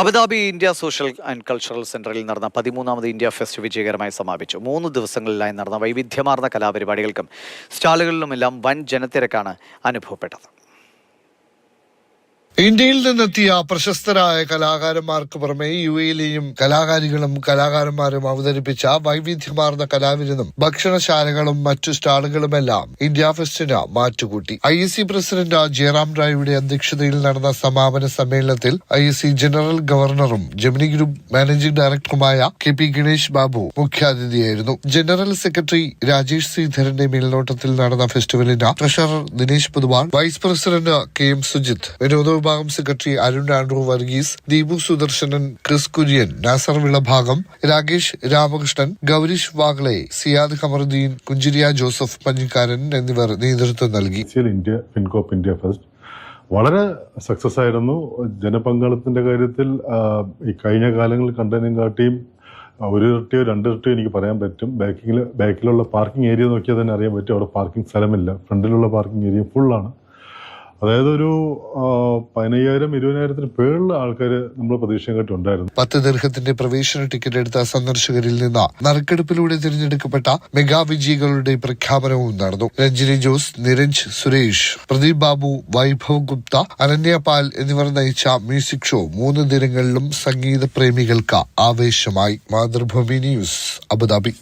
Abu Dhabi India social and cultural സെന്ററിൽ നടന്ന പതിമൂന്നാമത് India fest വിജയകരമായി സമാപിച്ചു. മൂന്ന് ദിവസങ്ങളിലായി നടന്ന വൈവിധ്യമാർന്ന കലാപരിപാടികൾക്കും സ്റ്റാളുകളിലുമെല്ലാം വൻ ജനത്തിരക്കാണ് അനുഭവപ്പെട്ടത്. ഇന്ത്യയിൽ നിന്നെത്തിയ പ്രശസ്തരായ കലാകാരന്മാർക്ക് പുറമെ യു എയിലെയും കലാകാരികളും കലാകാരന്മാരും അവതരിപ്പിച്ച വൈവിധ്യമാർന്ന കലാവിരുന്നും ഭക്ഷണശാലകളും മറ്റു സ്റ്റാളുകളുമെല്ലാം ഇന്ത്യ ഫെസ്റ്റിന് മാറ്റുകൂട്ടി. ഐ സി പ്രസിഡന്റ് ജയറാം റായിയുടെ അധ്യക്ഷതയിൽ നടന്ന സമാപന സമ്മേളനത്തിൽ ഐ സി ജനറൽ ഗവർണറും ജമിനി ഗ്രൂപ്പ് മാനേജിംഗ് ഡയറക്ടറുമായ കെ പി ഗണേഷ് ബാബു മുഖ്യാതിഥിയായിരുന്നു. ജനറൽ സെക്രട്ടറി രാജേഷ് ശ്രീധരന്റെ മേൽനോട്ടത്തിൽ നടന്ന ഫെസ്റ്റിവലിന് treasurer Dinesh Poduval vice president K M Sujith വിനോദ വിഭാഗം secretary Arun Andrew Varghese Deepu Sudarshanan Chris Kurian Nasar വിളഭാഗം Rakesh Ramakrishnan Gowrish Wagle Siyad Khamaruddin കുഞ്ചിരിയ Joseph Panjikkaran എന്നിവർ നേതൃത്വം നൽകി. India India fest. വളരെ സക്സസ് ആയിരുന്നു. ജനപങ്കാളിത്തത്തിന്റെ കാര്യത്തിൽ ഈ കഴിഞ്ഞ കാലങ്ങളിൽ കണ്ടതിനും കാട്ടിയും ഒരു ഇരട്ടിയോ രണ്ടിരട്ടിയോ എനിക്ക് പറയാൻ പറ്റും. ബാക്കിങ്ങിൽ ബാക്കിലുള്ള പാർക്കിംഗ് ഏരിയ നോക്കിയാൽ തന്നെ അറിയാൻ പറ്റും. അവിടെ പാർക്കിംഗ് സ്ഥലമില്ല. ഫ്രണ്ടിലുള്ള പാർക്കിംഗ് ഏരിയ ഫുള്ളാണ് അതായത് ഒരു പതിനയ്യായിരം ഇരുപതിനായിരത്തിന് പേരുള്ള ആൾക്കാർ നമ്മൾ പ്രതീക്ഷയും കാട്ടി ഉണ്ടായിരുന്നു. പത്ത് ദീർഘത്തിന്റെ പ്രവേശന ടിക്കറ്റ് എടുത്ത സന്ദർശകരിൽ നിന്ന് നറുക്കെടുപ്പിലൂടെ തിരഞ്ഞെടുക്കപ്പെട്ട മെഗാ വിജയികളുടെ പ്രഖ്യാപനവും നടന്നു. രഞ്ജിനി ജോസ് നിരഞ്ജ് സുരേഷ് പ്രദീപ് ബാബു വൈഭവ് ഗുപ്ത അനന്യ പാൽ എന്നിവർ നയിച്ച മ്യൂസിക് ഷോ മൂന്ന് ദിനങ്ങളിലും സംഗീത പ്രേമികൾക്ക് ആവേശമായി. Mathrubhumi news Abu Dhabi.